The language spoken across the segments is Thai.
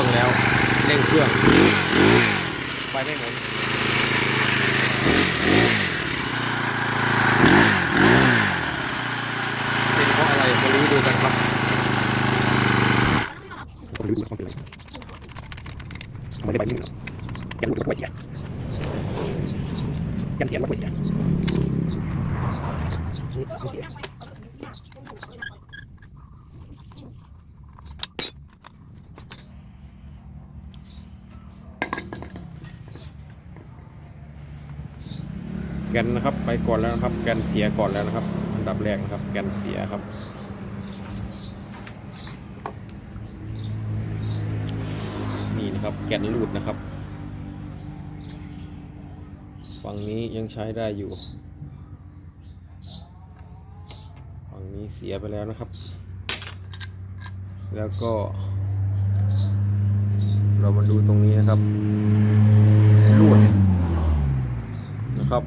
รื่องแล้วเร่งเครื่องไฟไม่หมุนเป็นเพราะอะไรมารู้ดูกันครับผมรู้ดูว่าเป็นอะไรไม่ได้ใบนิ้วหรอกแกรู้ว่าป่วยเสียแกเสียว่าป่วยเสียนี่ไม่เสีย แกนนะครับไปก่อนแล้วนะครับ แกนเสียก่อนแล้วนะครับ อันดับแรกนะครับ แกนเสียครับ นี่นะครับแกนรูดนะครับฝั่งนี้ยังใช้ได้อยู่ฝั่งนี้เสียไปแล้วนะครับ แล้วก็ เรามาดูตรงนี้นะครับรูดนะครับ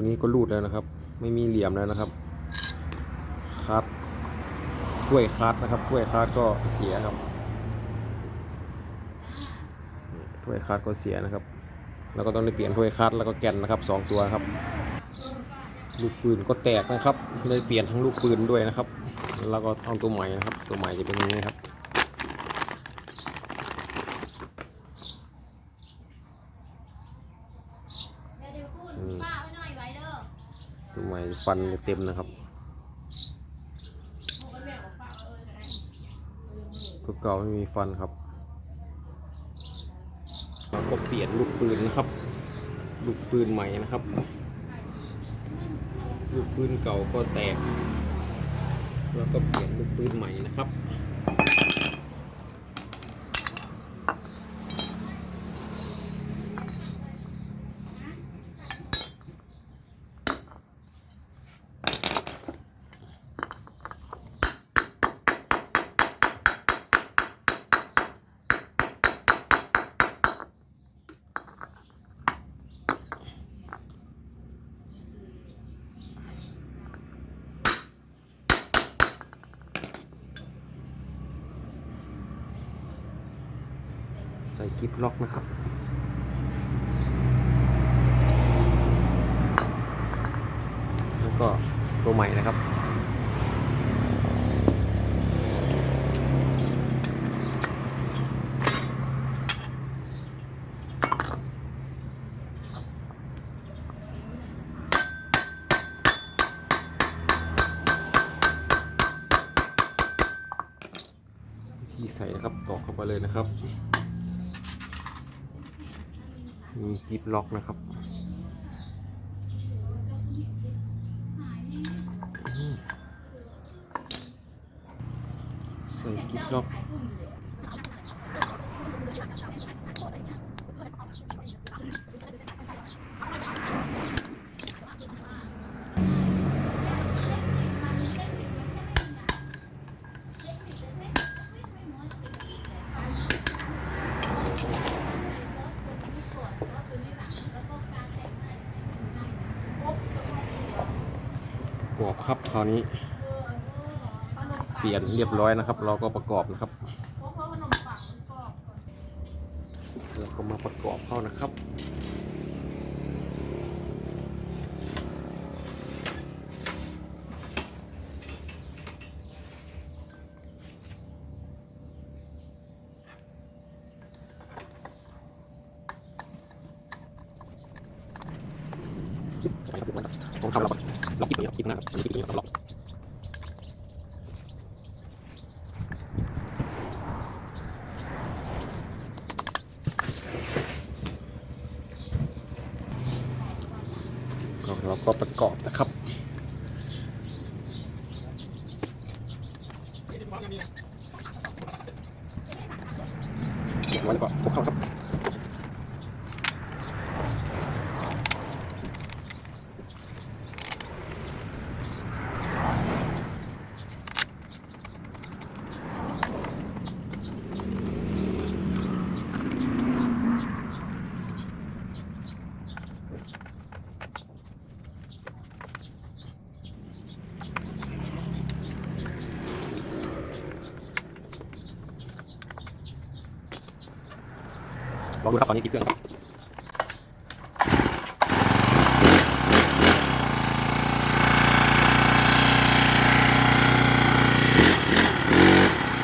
ตัวนี้ก็รูดแล้วนะครับ ไม่มีเหลี่ยมแล้วนะครับคัดถ้วยคัดนะครับถ้วยคัดก็เสียครับถ้วยคัดก็เสียนะครับ แล้วก็ต้องได้เปลี่ยนถ้วยคัดแล้วก็แกนนะครับสองตัวครับ ลูกปืนก็แตกนะครับเลยเปลี่ยนทั้งลูกปืนด้วยนะครับ แล้วก็เอาตัวใหม่นะครับ ตัวใหม่จะเป็นอย่างนี้ครับ เดี๋ยวเดี๋ยวคุณป้าไว้หน่อยไว้เด้อ ตัวใหม่ฟันเต็มนะครับก็แบ่งของป้าเออจะได้ตัวเก่าไม่มีฟันครับแล้วก็เปลี่ยนลูกปืนนะครับ ลูกปืนใหม่นะครับ ลูกปืนเก่าก็แตก แล้วก็เปลี่ยนลูกปืนใหม่นะครับ ใส่กิฟล็อกนะครับแล้วก็ตัวใหม่นะครับวิธีใส่นะครับตอกเข้าไปเลยนะครับ มีกิฟล็อกนะครับใส่กิฟล็อก กอบครับคราวนี้ เปลี่ยนเรียบร้อยนะครับ เราก็ประกอบนะครับเราก็มาประกอบเข้านะครับของทำเรา เราคิดอย่างนี้คิดหน้าอันนี้คิดอย่างนี้เราล็อกก็เราก็ประกอบนะครับเก็บไว้แล้วก็พกเข้าครับ ลองดูครับตอนนี้ติดเครื่องครับ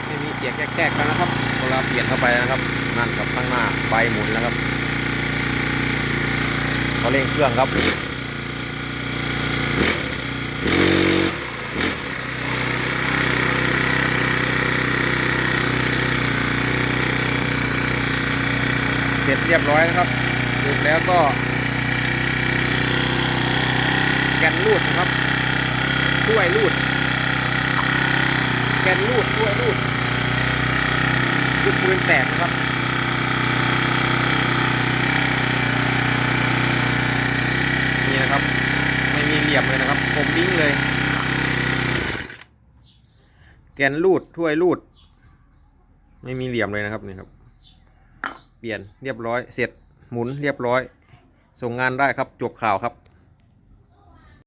ไม่มีเสียงแก๊กๆแล้วนะครับเวลาเปลี่ยนเข้าไปนะครับนั่นกับข้างหน้าไฟหมุนแล้วครับเขาเร่งเครื่องครับ เรียบร้อยนะครับสรุปแล้วก็แกนรูดนะครับช่วยรูด แกนรูดช่วยรูดลูกปืนแตกนะครับนี่นะครับ ไม่มีเหลี่ยมเลยนะครับผมดิ้งเลย แกนรูดถ้วยรูด ไม่มีเหลี่ยมเลยนะครับนี่ครับ เปลี่ยนเรียบร้อย เสร็จหมุนเรียบร้อย ส่งงานได้ครับจบข่าวครับ